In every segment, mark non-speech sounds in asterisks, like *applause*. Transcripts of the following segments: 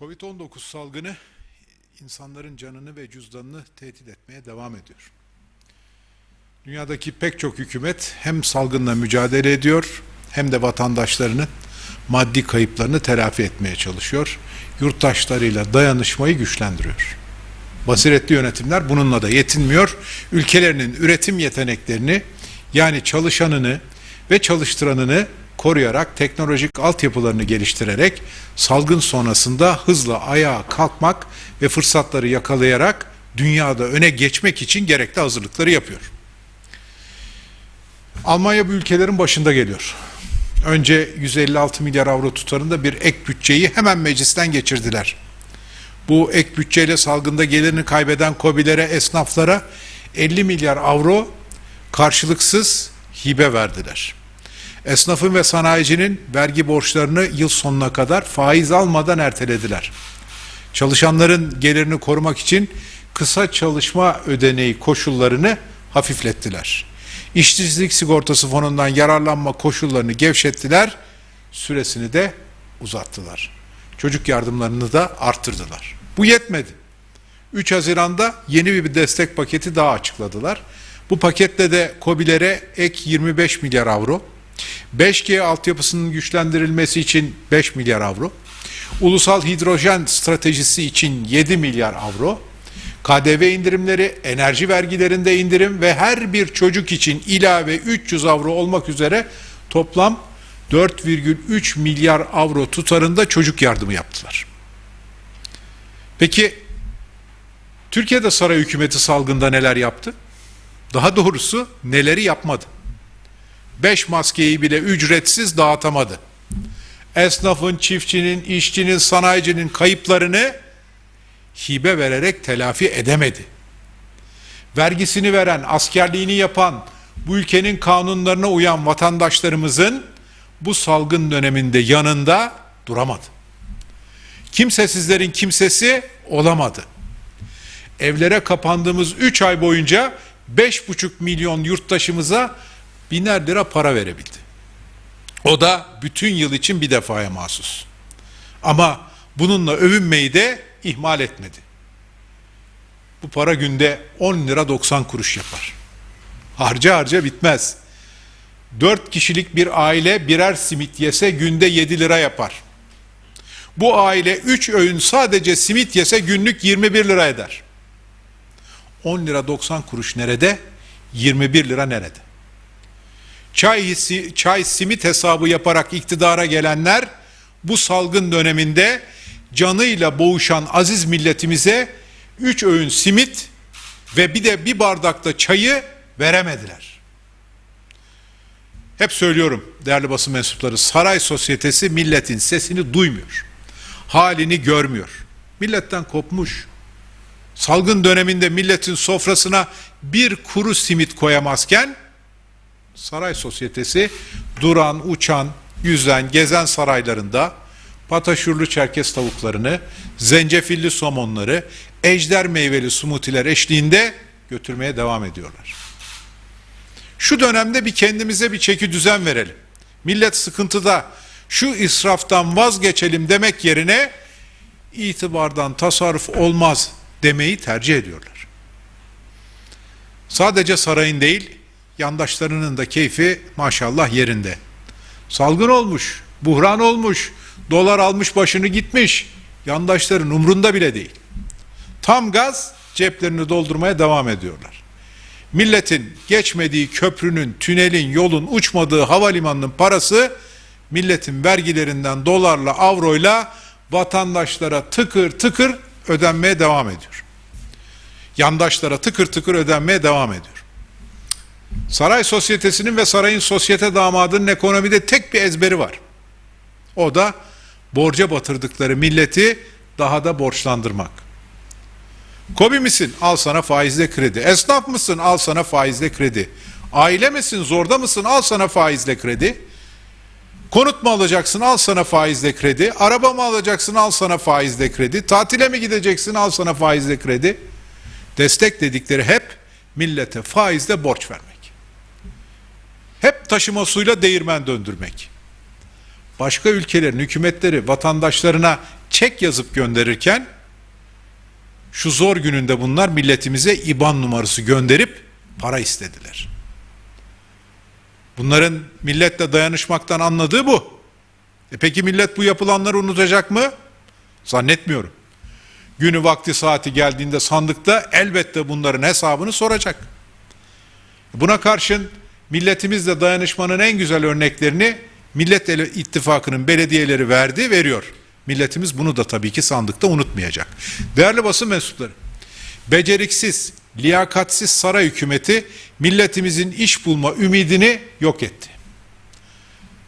Covid-19 salgını insanların canını ve cüzdanını tehdit etmeye devam ediyor. Dünyadaki pek çok hükümet hem salgınla mücadele ediyor hem de vatandaşlarının maddi kayıplarını telafi etmeye çalışıyor. Yurttaşlarıyla dayanışmayı güçlendiriyor. Basiretli yönetimler bununla da yetinmiyor. Ülkelerinin üretim yeteneklerini yani çalışanını ve çalıştıranını koruyarak teknolojik altyapılarını geliştirerek salgın sonrasında hızla ayağa kalkmak ve fırsatları yakalayarak dünyada öne geçmek için gerekli hazırlıkları yapıyor. Almanya bu ülkelerin başında geliyor. Önce 156 milyar avro tutarında bir ek bütçeyi hemen meclisten geçirdiler. Bu ek bütçeyle salgında gelirini kaybeden KOBİ'lere, esnaflara 50 milyar avro karşılıksız hibe verdiler. Esnafın ve sanayicinin vergi borçlarını yıl sonuna kadar faiz almadan ertelediler. Çalışanların gelirini korumak için kısa çalışma ödeneği koşullarını hafiflettiler. İşsizlik sigortası fonundan yararlanma koşullarını gevşettiler, süresini de uzattılar. Çocuk yardımlarını da arttırdılar. Bu yetmedi. 3 Haziran'da yeni bir destek paketi daha açıkladılar. Bu paketle de KOBİ'lere ek 25 milyar avro, 5G altyapısının güçlendirilmesi için 5 milyar avro, ulusal hidrojen stratejisi için 7 milyar avro, KDV indirimleri, enerji vergilerinde indirim ve her bir çocuk için ilave 300 avro olmak üzere toplam 4,3 milyar avro tutarında çocuk yardımı yaptılar. Peki Türkiye'de saray hükümeti salgında neler yaptı? Daha doğrusu neleri yapmadı? 5 maskeyi bile ücretsiz dağıtamadı. Esnafın, çiftçinin, işçinin, sanayicinin kayıplarını hibe vererek telafi edemedi. Vergisini veren, askerliğini yapan, bu ülkenin kanunlarına uyan vatandaşlarımızın bu salgın döneminde yanında duramadı. Kimsesizlerin kimsesi olamadı. Evlere kapandığımız 3 ay boyunca 5,5 milyon yurttaşımıza biner lira para verebildi. O da bütün yıl için bir defaya mahsus. Ama bununla övünmeyi de ihmal etmedi. Bu para günde 10 lira 90 kuruş yapar. Harca harca bitmez. 4 kişilik bir aile birer simit yese günde 7 lira yapar. Bu aile 3 öğün sadece simit yese günlük 21 lira eder. 10 lira 90 kuruş nerede? 21 lira nerede? Çay, çay simit hesabı yaparak iktidara gelenler bu salgın döneminde canıyla boğuşan aziz milletimize üç öğün simit ve bir de bir bardakta çayı veremediler. Hep söylüyorum değerli basın mensupları saray sosyetesi milletin sesini duymuyor. Halini görmüyor. Milletten kopmuş. Salgın döneminde milletin sofrasına bir kuru simit koyamazken saray sosyetesi duran, uçan, yüzen, gezen saraylarında pataşurlu çerkez tavuklarını, zencefilli somonları, ejder meyveli smoothie'ler eşliğinde götürmeye devam ediyorlar. Şu dönemde bir kendimize bir çeki düzen verelim. Millet sıkıntıda şu israftan vazgeçelim demek yerine itibardan tasarruf olmaz demeyi tercih ediyorlar. Sadece sarayın değil, yandaşlarının da keyfi maşallah yerinde. Salgın olmuş, buhran olmuş, dolar almış başını gitmiş. Yandaşların umrunda bile değil. Tam gaz ceplerini doldurmaya devam ediyorlar. Milletin geçmediği köprünün, tünelin, yolun, uçmadığı havalimanının parası milletin vergilerinden dolarla, avroyla vatandaşlara tıkır tıkır ödenmeye devam ediyor. Yandaşlara tıkır tıkır ödenmeye devam ediyor. Saray sosyetesinin ve sarayın sosyete damadının ekonomide tek bir ezberi var. O da borca batırdıkları milleti daha da borçlandırmak. Kobi misin? Al sana faizle kredi. Esnaf mısın? Al sana faizle kredi. Aile misin? Zorda mısın? Al sana faizle kredi. Konut mu alacaksın? Al sana faizle kredi. Araba mı alacaksın? Al sana faizle kredi. Tatile mi gideceksin? Al sana faizle kredi. Destek dedikleri hep millete faizle borç vermek. Hep taşıma suyla değirmen döndürmek. Başka ülkelerin hükümetleri vatandaşlarına çek yazıp gönderirken şu zor gününde bunlar milletimize IBAN numarası gönderip para istediler. Bunların milletle dayanışmaktan anladığı bu. E peki millet bu yapılanları unutacak mı? Zannetmiyorum. Günü vakti saati geldiğinde sandıkta elbette bunların hesabını soracak. Buna karşın milletimizle dayanışmanın en güzel örneklerini Millet İttifakı'nın belediyeleri verdi, veriyor. Milletimiz bunu da tabii ki sandıkta unutmayacak. Değerli basın mensupları, beceriksiz, liyakatsiz saray hükümeti milletimizin iş bulma ümidini yok etti.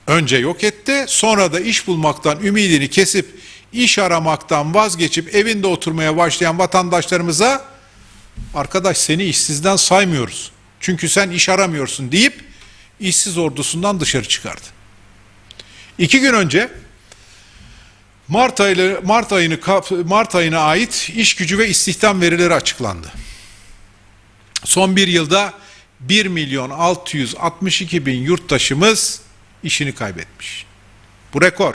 Önce yok etti, sonra da iş bulmaktan ümidini kesip iş aramaktan vazgeçip evinde oturmaya başlayan vatandaşlarımıza arkadaş seni işsizden saymıyoruz. Çünkü sen iş aramıyorsun deyip işsiz ordusundan dışarı çıkardı. İki gün önce Mart ayı Mart ayını Mart ayına ait iş gücü ve istihdam verileri açıklandı. Son bir yılda 1 milyon 662 bin yurttaşımız işini kaybetmiş. Bu rekor.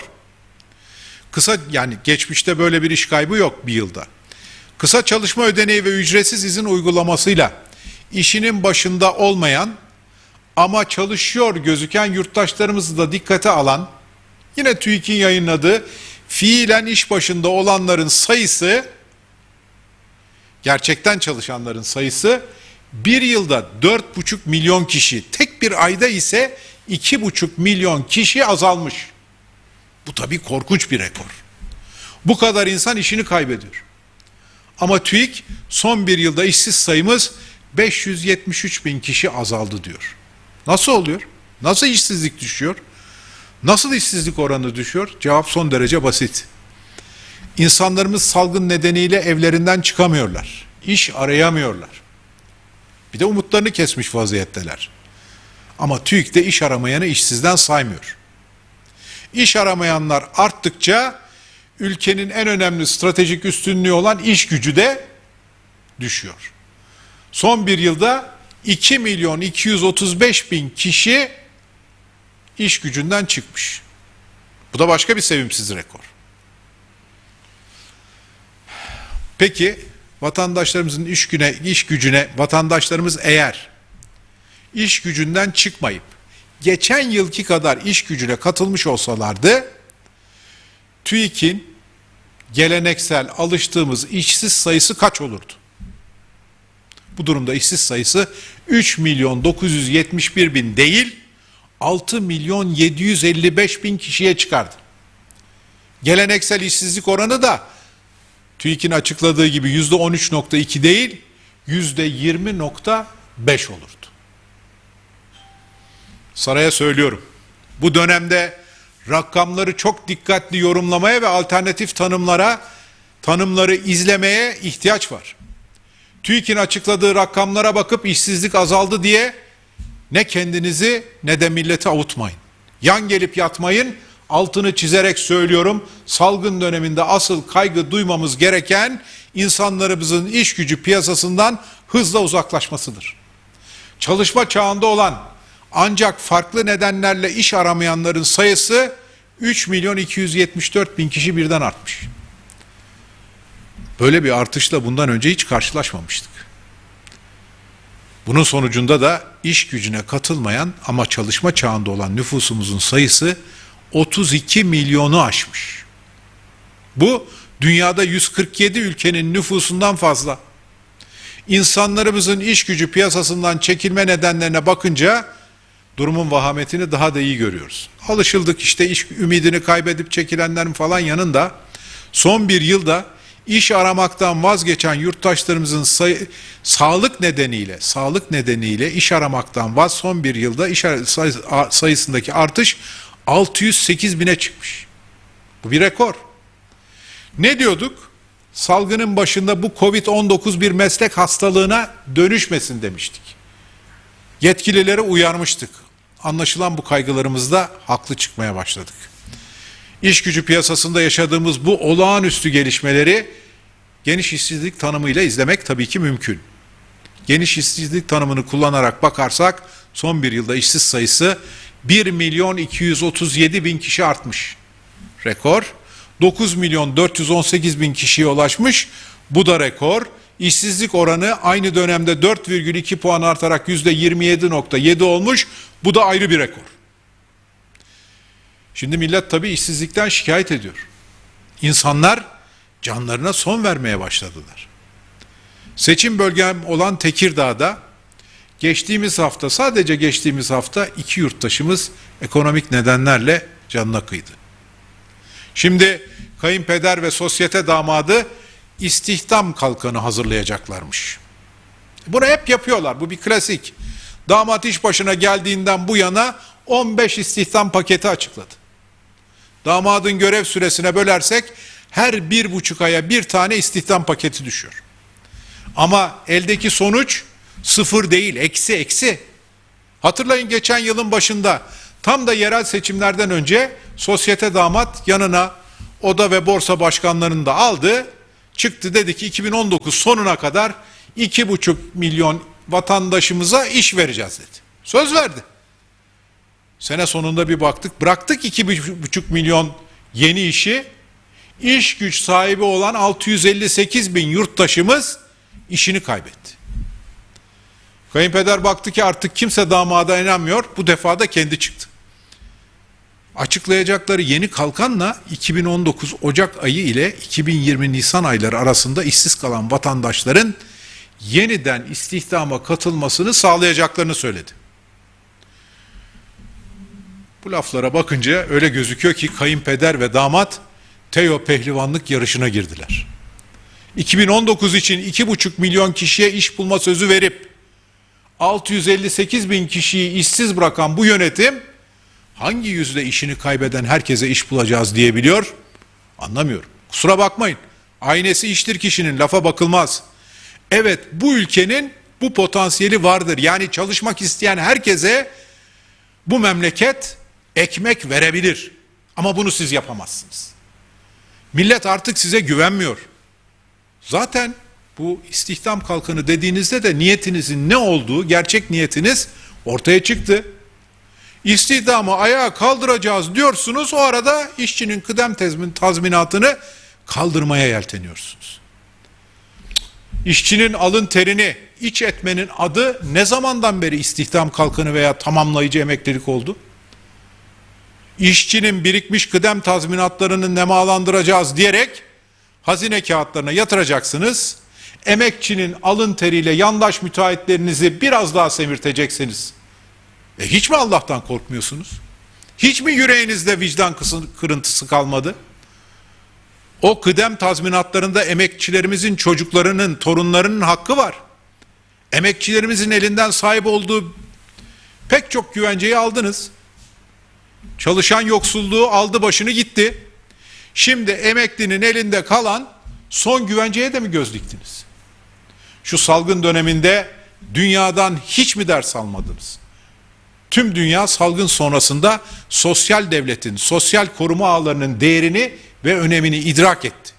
Kısa yani geçmişte böyle bir iş kaybı yok bir yılda. Kısa çalışma ödeneği ve ücretsiz izin uygulamasıyla işinin başında olmayan ama çalışıyor gözüken yurttaşlarımızı da dikkate alan yine TÜİK'in yayınladığı fiilen iş başında olanların sayısı gerçekten çalışanların sayısı bir yılda 4,5 milyon kişi tek bir ayda ise 2,5 milyon kişi azalmış. Bu tabii korkunç bir rekor. Bu kadar insan işini kaybediyor. Ama TÜİK son bir yılda işsiz sayımız 573 bin kişi azaldı diyor. Nasıl oluyor? Nasıl işsizlik düşüyor? Nasıl işsizlik oranı düşüyor? Cevap son derece basit. İnsanlarımız salgın nedeniyle evlerinden çıkamıyorlar. İş arayamıyorlar. Bir de umutlarını kesmiş vaziyetteler. Ama TÜİK de iş aramayanı işsizden saymıyor. İş aramayanlar arttıkça ülkenin en önemli stratejik üstünlüğü olan iş gücü de düşüyor. Son bir yılda 2 milyon 235 bin kişi iş gücünden çıkmış. Bu da başka bir sevimsiz rekor. Peki vatandaşlarımızın iş güne iş gücüne vatandaşlarımız eğer iş gücünden çıkmayıp geçen yılki kadar iş gücüne katılmış olsalardı TÜİK'in geleneksel alıştığımız işsiz sayısı kaç olurdu? Bu durumda işsiz sayısı 3 milyon 971 bin değil 6 milyon 755 bin kişiye çıkardı. Geleneksel işsizlik oranı da TÜİK'in açıkladığı gibi yüzde 13.2 değil yüzde 20.5 olurdu. Saraya söylüyorum. Bu dönemde rakamları çok dikkatli yorumlamaya ve alternatif tanımlara, tanımları izlemeye ihtiyaç var. TÜİK'in açıkladığı rakamlara bakıp işsizlik azaldı diye ne kendinizi ne de milleti avutmayın. Yan gelip yatmayın. Altını çizerek söylüyorum. Salgın döneminde asıl kaygı duymamız gereken insanlarımızın iş gücü piyasasından hızla uzaklaşmasıdır. Çalışma çağında olan ancak farklı nedenlerle iş aramayanların sayısı 3 milyon 274 bin kişi birden artmış. Böyle bir artışla bundan önce hiç karşılaşmamıştık. Bunun sonucunda da iş gücüne katılmayan ama çalışma çağında olan nüfusumuzun sayısı 32 milyonu aşmış. Bu dünyada 147 ülkenin nüfusundan fazla. İnsanlarımızın iş gücü piyasasından çekilme nedenlerine bakınca durumun vahametini daha da iyi görüyoruz. Alışıldık işte iş ümidini kaybedip çekilenlerin falan yanında son bir yılda iş aramaktan vazgeçen yurttaşlarımızın sayı, sağlık nedeniyle sağlık nedeniyle iş aramaktan vaz son bir yılda iş sayısındaki artış 608 bine çıkmış. Bu bir rekor. Ne diyorduk? Salgının başında bu Covid-19 bir meslek hastalığına dönüşmesin demiştik. Yetkililere uyarmıştık. Anlaşılan bu kaygılarımızda haklı çıkmaya başladık. İş gücü piyasasında yaşadığımız bu olağanüstü gelişmeleri geniş işsizlik tanımıyla izlemek tabii ki mümkün. Geniş işsizlik tanımını kullanarak bakarsak son bir yılda işsiz sayısı 1 milyon 237 bin kişi artmış. Rekor. 9 milyon 418 bin kişiye ulaşmış. Bu da rekor. İşsizlik oranı aynı dönemde 4,2 puan artarak %27.7 olmuş. Bu da ayrı bir rekor. Şimdi millet tabii işsizlikten şikayet ediyor. İnsanlar canlarına son vermeye başladılar. Seçim bölgem olan Tekirdağ'da geçtiğimiz hafta sadece geçtiğimiz hafta iki yurttaşımız ekonomik nedenlerle canına kıydı. Şimdi kayınpeder ve sosyete damadı istihdam kalkanı hazırlayacaklarmış. Bunu hep yapıyorlar. Bu bir klasik. Damat iş başına geldiğinden bu yana 15 istihdam paketi açıkladı. Damadın görev süresine bölersek her bir buçuk aya bir tane istihdam paketi düşüyor. Ama eldeki sonuç sıfır değil, eksi eksi. Hatırlayın geçen yılın başında tam da yerel seçimlerden önce sosyete damat yanına oda ve borsa başkanlarını da aldı. Çıktı dedi ki 2019 sonuna kadar 2,5 milyon vatandaşımıza iş vereceğiz dedi. Söz verdi. Sene sonunda bir baktık bıraktık 2,5 milyon yeni işi. İş güç sahibi olan 658 bin yurttaşımız işini kaybetti. Kayınpeder baktı ki artık kimse damada inanmıyor. Bu defa da kendi çıktı. Açıklayacakları yeni kalkanla 2019 Ocak ayı ile 2020 Nisan ayları arasında işsiz kalan vatandaşların yeniden istihdama katılmasını sağlayacaklarını söyledi. Bu laflara bakınca öyle gözüküyor ki kayınpeder ve damat Teo pehlivanlık yarışına girdiler. 2019 için 2,5 milyon kişiye iş bulma sözü verip 658 bin kişiyi işsiz bırakan bu yönetim hangi yüzde işini kaybeden herkese iş bulacağız diyebiliyor? Anlamıyorum. Kusura bakmayın. Aynesi iştir kişinin lafa bakılmaz. Evet bu ülkenin bu potansiyeli vardır. Yani çalışmak isteyen herkese bu memleket ekmek verebilir. Ama bunu siz yapamazsınız. Millet artık size güvenmiyor. Zaten bu istihdam kalkanı dediğinizde de niyetinizin ne olduğu, gerçek niyetiniz ortaya çıktı. İstihdamı ayağa kaldıracağız diyorsunuz, o arada işçinin kıdem tezmin, tazminatını kaldırmaya yelteniyorsunuz. İşçinin alın terini iç etmenin adı ne zamandan beri istihdam kalkanı veya tamamlayıcı emeklilik oldu? İşçinin birikmiş kıdem tazminatlarını nemalandıracağız diyerek hazine kağıtlarına yatıracaksınız. Emekçinin alın teriyle yandaş müteahhitlerinizi biraz daha semirteceksiniz. E hiç mi Allah'tan korkmuyorsunuz? Hiç mi yüreğinizde vicdan kırıntısı kalmadı? O kıdem tazminatlarında emekçilerimizin çocuklarının, torunlarının hakkı var. Emekçilerimizin elinden sahip olduğu pek çok güvenceyi aldınız. Çalışan yoksulluğu aldı başını gitti. Şimdi emeklinin elinde kalan son güvenceye de mi göz diktiniz? Şu salgın döneminde dünyadan hiç mi ders almadınız? Tüm dünya salgın sonrasında sosyal devletin, sosyal koruma ağlarının değerini ve önemini idrak etti.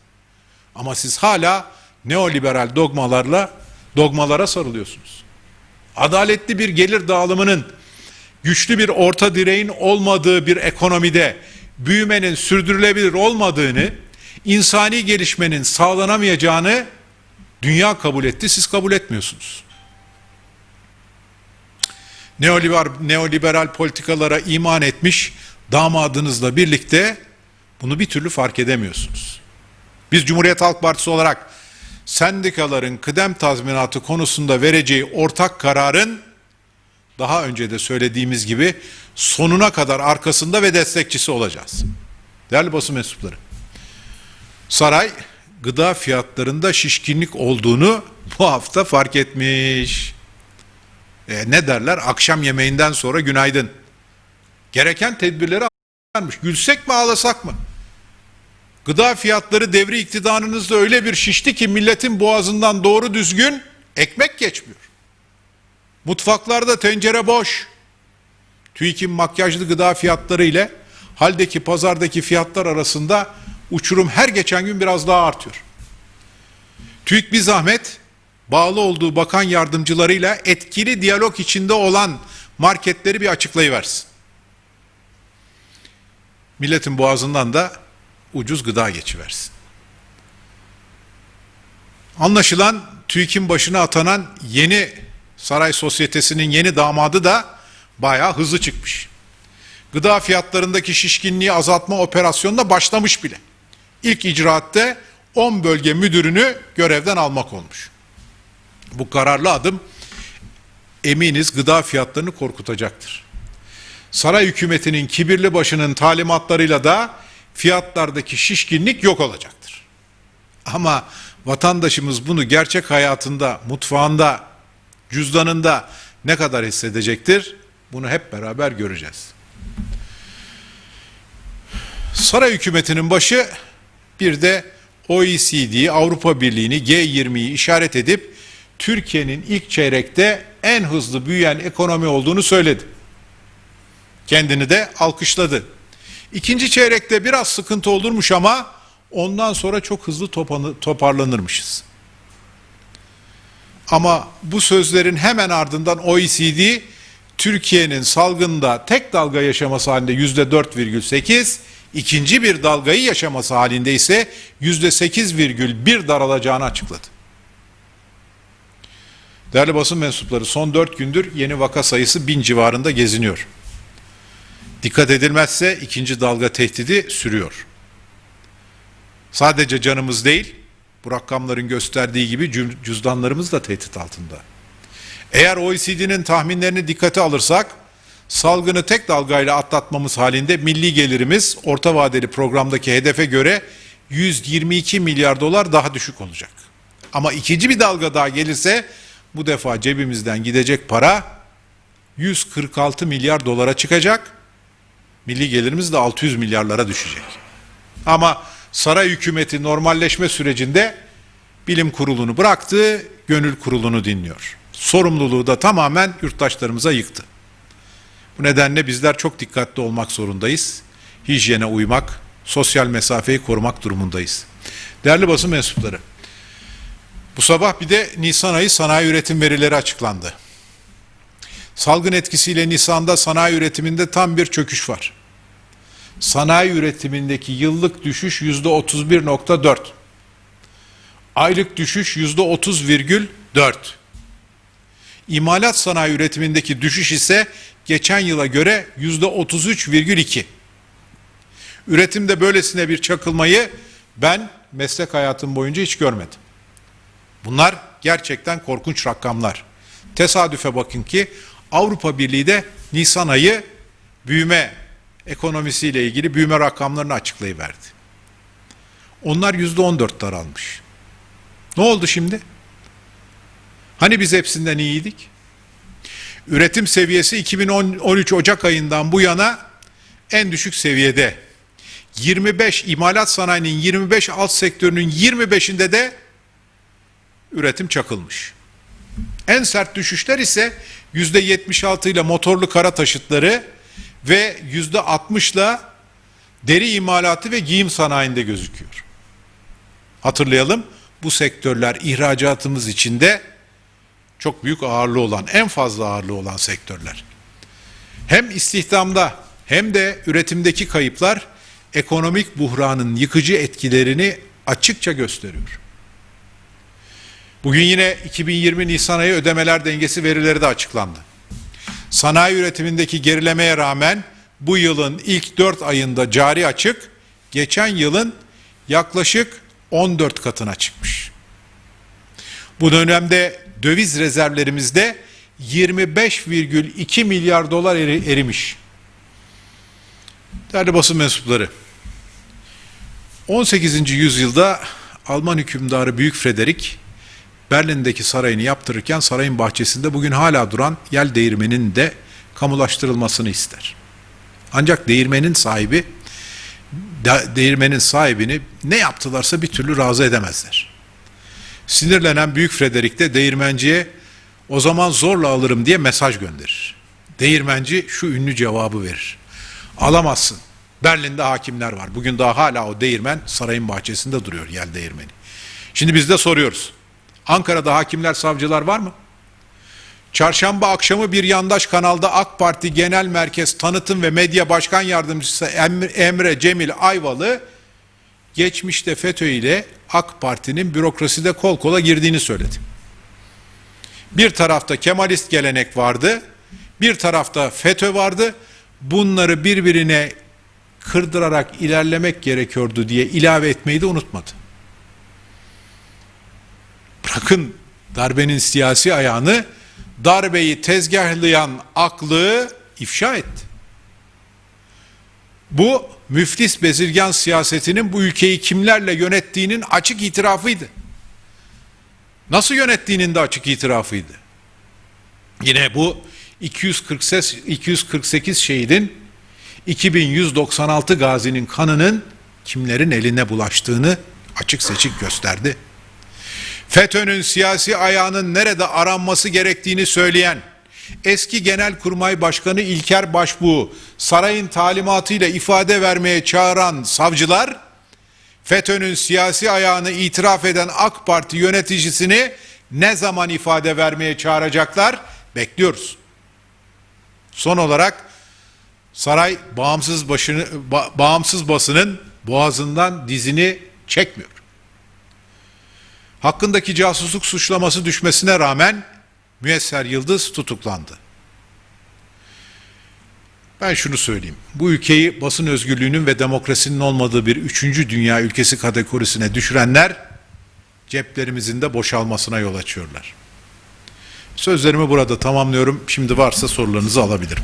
Ama siz hala neoliberal dogmalarla dogmalara sarılıyorsunuz. Adaletli bir gelir dağılımının güçlü bir orta direğin olmadığı bir ekonomide büyümenin sürdürülebilir olmadığını, insani gelişmenin sağlanamayacağını dünya kabul etti, siz kabul etmiyorsunuz. Neoliberal, neoliberal politikalara iman etmiş damadınızla birlikte bunu bir türlü fark edemiyorsunuz. Biz Cumhuriyet Halk Partisi olarak sendikaların kıdem tazminatı konusunda vereceği ortak kararın daha önce de söylediğimiz gibi sonuna kadar arkasında ve destekçisi olacağız. Değerli basın mensupları, saray gıda fiyatlarında şişkinlik olduğunu bu hafta fark etmiş. E, ne derler? Akşam yemeğinden sonra günaydın. Gereken tedbirleri almış. Gülsek mi ağlasak mı? Gıda fiyatları devri iktidarınızda öyle bir şişti ki milletin boğazından doğru düzgün ekmek geçmiyor. Mutfaklarda tencere boş. TÜİK'in makyajlı gıda fiyatları ile haldeki pazardaki fiyatlar arasında uçurum her geçen gün biraz daha artıyor. TÜİK bir zahmet bağlı olduğu bakan yardımcılarıyla etkili diyalog içinde olan marketleri bir açıklayıversin. Milletin boğazından da ucuz gıda geçiversin. Anlaşılan TÜİK'in başına atanan yeni saray sosyetesinin yeni damadı da bayağı hızlı çıkmış. Gıda fiyatlarındaki şişkinliği azaltma operasyonuna başlamış bile. İlk icraatte 10 bölge müdürünü görevden almak olmuş. Bu kararlı adım eminiz gıda fiyatlarını korkutacaktır. Saray hükümetinin kibirli başının talimatlarıyla da fiyatlardaki şişkinlik yok olacaktır. Ama vatandaşımız bunu gerçek hayatında, mutfağında, cüzdanında ne kadar hissedecektir? Bunu hep beraber göreceğiz. Saray hükümetinin başı bir de OECD, Avrupa Birliği'ni, G20'yi işaret edip Türkiye'nin ilk çeyrekte en hızlı büyüyen ekonomi olduğunu söyledi. Kendini de alkışladı. İkinci çeyrekte biraz sıkıntı olurmuş ama ondan sonra çok hızlı toparlanırmışız. Ama bu sözlerin hemen ardından OECD Türkiye'nin salgında tek dalga yaşaması halinde yüzde 4,8, ikinci bir dalgayı yaşaması halinde ise yüzde 8,1 daralacağını açıkladı. Değerli basın mensupları son 4 gündür yeni vaka sayısı bin civarında geziniyor. Dikkat edilmezse ikinci dalga tehdidi sürüyor. Sadece canımız değil, bu rakamların gösterdiği gibi cüzdanlarımız da tehdit altında. Eğer OECD'nin tahminlerini dikkate alırsak, salgını tek dalgayla atlatmamız halinde milli gelirimiz orta vadeli programdaki hedefe göre 122 milyar dolar daha düşük olacak. Ama ikinci bir dalga daha gelirse bu defa cebimizden gidecek para 146 milyar dolara çıkacak. Milli gelirimiz de 600 milyarlara düşecek. Ama saray hükümeti normalleşme sürecinde bilim kurulunu bıraktı, gönül kurulunu dinliyor. Sorumluluğu da tamamen yurttaşlarımıza yıktı. Bu nedenle bizler çok dikkatli olmak zorundayız. Hijyene uymak, sosyal mesafeyi korumak durumundayız. Değerli basın mensupları, bu sabah bir de Nisan ayı sanayi üretim verileri açıklandı. Salgın etkisiyle Nisan'da sanayi üretiminde tam bir çöküş var. Sanayi üretimindeki yıllık düşüş yüzde 31.4. Aylık düşüş yüzde 30,4. İmalat sanayi üretimindeki düşüş ise geçen yıla göre yüzde 33,2. Üretimde böylesine bir çakılmayı ben meslek hayatım boyunca hiç görmedim. Bunlar gerçekten korkunç rakamlar. Tesadüfe bakın ki Avrupa Birliği de Nisan ayı büyüme ekonomisiyle ilgili büyüme rakamlarını açıklayıverdi. Onlar yüzde on dört daralmış. Ne oldu şimdi? Hani biz hepsinden iyiydik? Üretim seviyesi 2013 Ocak ayından bu yana en düşük seviyede. 25 imalat sanayinin 25 alt sektörünün 25'inde de üretim çakılmış. En sert düşüşler ise yüzde 76 ile motorlu kara taşıtları ve yüzde 60 ile deri imalatı ve giyim sanayinde gözüküyor. Hatırlayalım bu sektörler ihracatımız içinde çok büyük ağırlığı olan, en fazla ağırlığı olan sektörler. Hem istihdamda hem de üretimdeki kayıplar ekonomik buhranın yıkıcı etkilerini açıkça gösteriyor. Bugün yine 2020 Nisan ayı ödemeler dengesi verileri de açıklandı. Sanayi üretimindeki gerilemeye rağmen bu yılın ilk 4 ayında cari açık geçen yılın yaklaşık 14 katına çıkmış. Bu dönemde döviz rezervlerimizde 25,2 milyar dolar eri, erimiş. Değerli basın mensupları, 18. yüzyılda Alman hükümdarı Büyük Frederick Berlin'deki sarayını yaptırırken sarayın bahçesinde bugün hala duran yel değirmenin de kamulaştırılmasını ister. Ancak değirmenin sahibi değirmenin sahibini ne yaptılarsa bir türlü razı edemezler. Sinirlenen Büyük Frederick de değirmenciye o zaman zorla alırım diye mesaj gönderir. Değirmenci şu ünlü cevabı verir. Alamazsın. Berlin'de hakimler var. Bugün daha hala o değirmen sarayın bahçesinde duruyor yel değirmeni. Şimdi biz de soruyoruz. Ankara'da hakimler, savcılar var mı? Çarşamba akşamı bir yandaş kanalda AK Parti Genel Merkez Tanıtım ve Medya Başkan Yardımcısı Emre Cemil Ayvalı geçmişte FETÖ ile AK Parti'nin bürokraside kol kola girdiğini söyledi. Bir tarafta Kemalist gelenek vardı, bir tarafta FETÖ vardı. Bunları birbirine kırdırarak ilerlemek gerekiyordu diye ilave etmeyi de unutmadı. Bırakın darbenin siyasi ayağını, darbeyi tezgahlayan aklı ifşa etti. Bu müflis bezirgan siyasetinin bu ülkeyi kimlerle yönettiğinin açık itirafıydı. Nasıl yönettiğinin de açık itirafıydı. Yine bu 248, 248 şehidin 2196 gazinin kanının kimlerin eline bulaştığını açık seçik gösterdi. FETÖ'nün siyasi ayağının nerede aranması gerektiğini söyleyen eski Genelkurmay Başkanı İlker Başbuğ sarayın talimatıyla ifade vermeye çağıran savcılar FETÖ'nün siyasi ayağını itiraf eden AK Parti yöneticisini ne zaman ifade vermeye çağıracaklar? Bekliyoruz. Son olarak saray bağımsız başını ba- bağımsız basının boğazından dizini çekmiyor. Hakkındaki casusluk suçlaması düşmesine rağmen Müesser Yıldız tutuklandı. Ben şunu söyleyeyim. Bu ülkeyi basın özgürlüğünün ve demokrasinin olmadığı bir üçüncü dünya ülkesi kategorisine düşürenler ceplerimizin de boşalmasına yol açıyorlar. Sözlerimi burada tamamlıyorum. Şimdi varsa sorularınızı alabilirim.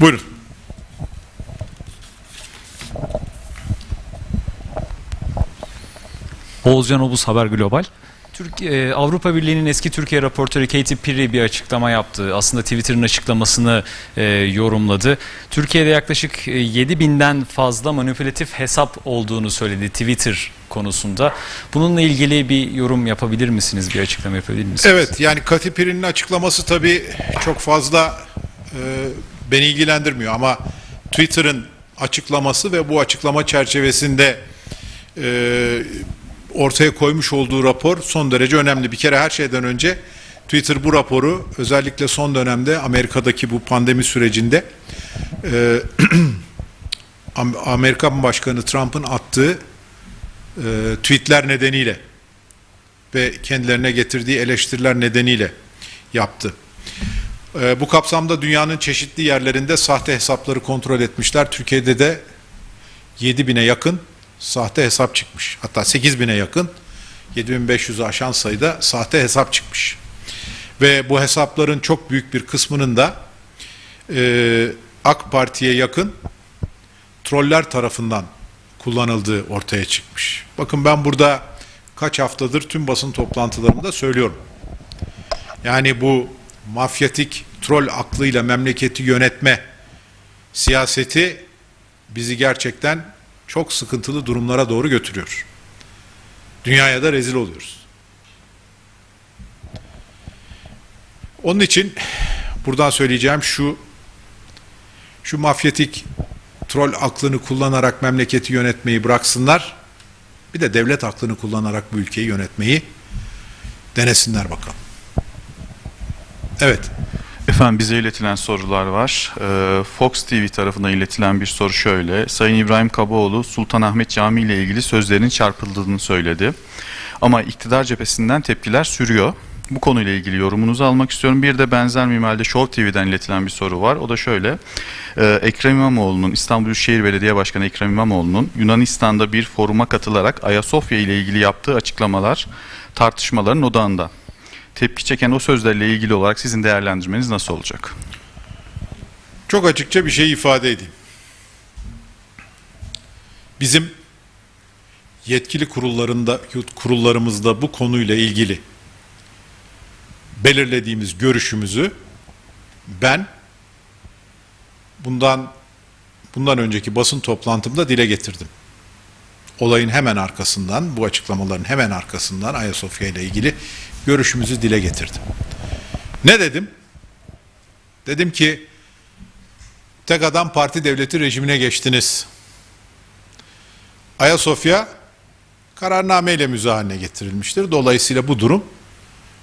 Buyurun. Oğuzcan Obuz Haber Global. Türk, e, Avrupa Birliği'nin eski Türkiye raportörü Katy Perry bir açıklama yaptı. Aslında Twitter'ın açıklamasını e, yorumladı. Türkiye'de yaklaşık e, 7 binden fazla manipülatif hesap olduğunu söyledi Twitter konusunda. Bununla ilgili bir yorum yapabilir misiniz? Bir açıklama yapabilir misiniz? Evet yani Katy Perry'nin açıklaması tabii çok fazla e, beni ilgilendirmiyor ama Twitter'ın açıklaması ve bu açıklama çerçevesinde e, ortaya koymuş olduğu rapor son derece önemli. Bir kere her şeyden önce Twitter bu raporu özellikle son dönemde Amerika'daki bu pandemi sürecinde e, *clears throat* Am- Amerikan Başkanı Trump'ın attığı e, tweetler nedeniyle ve kendilerine getirdiği eleştiriler nedeniyle yaptı. Ee, bu kapsamda dünyanın çeşitli yerlerinde sahte hesapları kontrol etmişler. Türkiye'de de 7 bine yakın sahte hesap çıkmış. Hatta 8 bine yakın 7500'ü aşan sayıda sahte hesap çıkmış. Ve bu hesapların çok büyük bir kısmının da e, AK Parti'ye yakın troller tarafından kullanıldığı ortaya çıkmış. Bakın ben burada kaç haftadır tüm basın toplantılarımda söylüyorum. Yani bu mafyatik troll aklıyla memleketi yönetme siyaseti bizi gerçekten çok sıkıntılı durumlara doğru götürüyor. Dünyaya da rezil oluyoruz. Onun için buradan söyleyeceğim şu şu mafyatik troll aklını kullanarak memleketi yönetmeyi bıraksınlar. Bir de devlet aklını kullanarak bu ülkeyi yönetmeyi denesinler bakalım. Evet. Efendim bize iletilen sorular var. Ee, Fox TV tarafından iletilen bir soru şöyle. Sayın İbrahim Kaboğlu Sultanahmet Camii ile ilgili sözlerin çarpıldığını söyledi. Ama iktidar cephesinden tepkiler sürüyor. Bu konuyla ilgili yorumunuzu almak istiyorum. Bir de benzer minvalde Show TV'den iletilen bir soru var. O da şöyle. Ee, Ekrem İmamoğlu'nun, İstanbul Büyükşehir Belediye Başkanı Ekrem İmamoğlu'nun Yunanistan'da bir foruma katılarak Ayasofya ile ilgili yaptığı açıklamalar tartışmaların odağında. Tepki çeken o sözlerle ilgili olarak sizin değerlendirmeniz nasıl olacak? Çok açıkça bir şey ifade edeyim. Bizim yetkili kurullarında kurullarımızda bu konuyla ilgili belirlediğimiz görüşümüzü ben bundan bundan önceki basın toplantımda dile getirdim. Olayın hemen arkasından, bu açıklamaların hemen arkasından Ayasofya ile ilgili görüşümüzü dile getirdim. Ne dedim? Dedim ki tek adam parti devleti rejimine geçtiniz. Ayasofya kararnameyle müze getirilmiştir. Dolayısıyla bu durum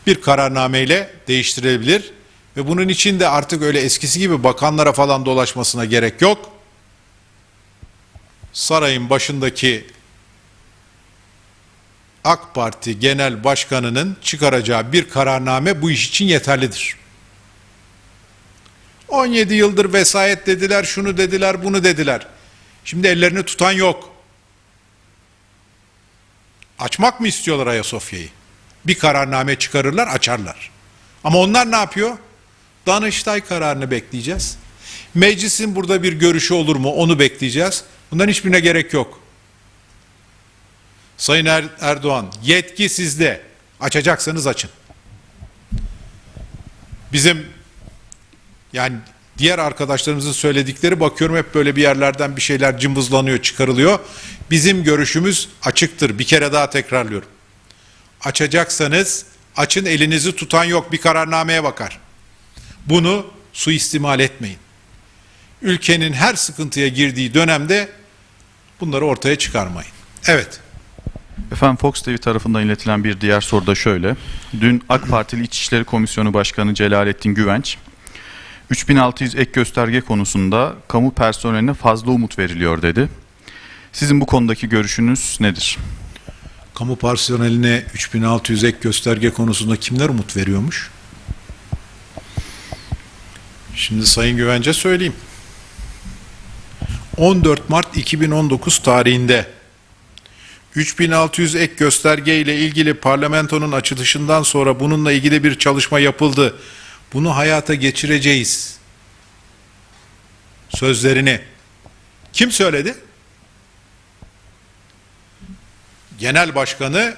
bir kararnameyle değiştirilebilir ve bunun için de artık öyle eskisi gibi bakanlara falan dolaşmasına gerek yok. sarayın başındaki AK Parti Genel Başkanı'nın çıkaracağı bir kararname bu iş için yeterlidir. 17 yıldır vesayet dediler, şunu dediler, bunu dediler. Şimdi ellerini tutan yok. Açmak mı istiyorlar Ayasofya'yı? Bir kararname çıkarırlar, açarlar. Ama onlar ne yapıyor? Danıştay kararını bekleyeceğiz. Meclisin burada bir görüşü olur mu onu bekleyeceğiz. Bunların hiçbirine gerek yok. Sayın Er- Erdoğan yetki sizde. Açacaksanız açın. Bizim yani diğer arkadaşlarımızın söyledikleri bakıyorum hep böyle bir yerlerden bir şeyler cımbızlanıyor, çıkarılıyor. Bizim görüşümüz açıktır. Bir kere daha tekrarlıyorum. Açacaksanız açın elinizi tutan yok bir kararnameye bakar. Bunu suistimal etmeyin. Ülkenin her sıkıntıya girdiği dönemde bunları ortaya çıkarmayın. Evet. Efendim Fox TV tarafından iletilen bir diğer soru da şöyle. Dün AK Partili İçişleri Komisyonu Başkanı Celalettin Güvenç, 3600 ek gösterge konusunda kamu personeline fazla umut veriliyor dedi. Sizin bu konudaki görüşünüz nedir? Kamu personeline 3600 ek gösterge konusunda kimler umut veriyormuş? Şimdi Sayın Güvence söyleyeyim. 14 Mart 2019 tarihinde 3600 ek gösterge ile ilgili parlamentonun açılışından sonra bununla ilgili bir çalışma yapıldı. Bunu hayata geçireceğiz. Sözlerini kim söyledi? Genel Başkanı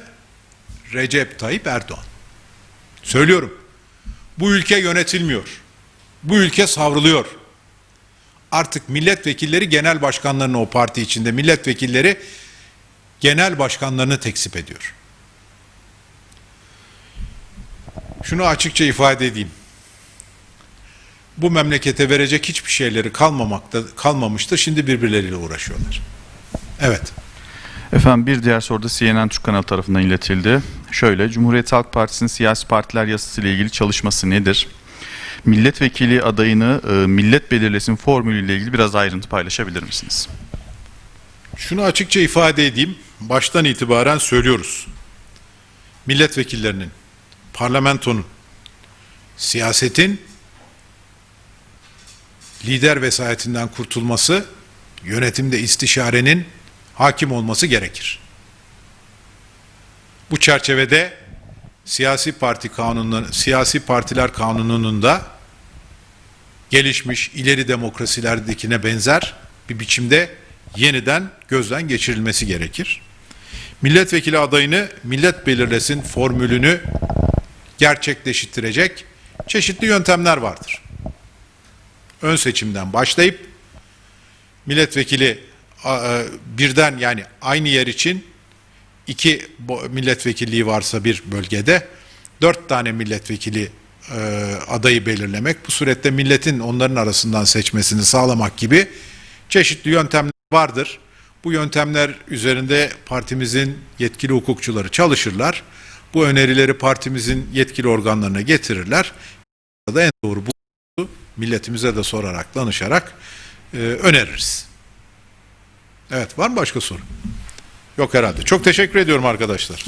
Recep Tayyip Erdoğan. Söylüyorum. Bu ülke yönetilmiyor. Bu ülke savruluyor. Artık milletvekilleri genel başkanlarını o parti içinde milletvekilleri genel başkanlarını teksip ediyor. Şunu açıkça ifade edeyim. Bu memlekete verecek hiçbir şeyleri kalmamakta kalmamıştır. Şimdi birbirleriyle uğraşıyorlar. Evet. Efendim bir diğer soru da CNN Türk kanalı tarafından iletildi. Şöyle, Cumhuriyet Halk Partisi'nin siyasi partiler yasası ile ilgili çalışması nedir? Milletvekili adayını e, millet belirlesin formülüyle ilgili biraz ayrıntı paylaşabilir misiniz? Şunu açıkça ifade edeyim. Baştan itibaren söylüyoruz. Milletvekillerinin, parlamentonun, siyasetin lider vesayetinden kurtulması, yönetimde istişarenin hakim olması gerekir. Bu çerçevede siyasi parti kanunları, siyasi partiler kanununun da gelişmiş ileri demokrasilerdekine benzer bir biçimde yeniden gözden geçirilmesi gerekir. Milletvekili adayını millet belirlesin formülünü gerçekleştirecek çeşitli yöntemler vardır. Ön seçimden başlayıp milletvekili e, birden yani aynı yer için iki milletvekilliği varsa bir bölgede dört tane milletvekili e, adayı belirlemek, bu surette milletin onların arasından seçmesini sağlamak gibi çeşitli yöntemler vardır. Bu yöntemler üzerinde partimizin yetkili hukukçuları çalışırlar. Bu önerileri partimizin yetkili organlarına getirirler. Da en doğru bu milletimize de sorarak, danışarak e, öneririz. Evet, var mı başka soru? Yok herhalde. Çok teşekkür ediyorum arkadaşlar.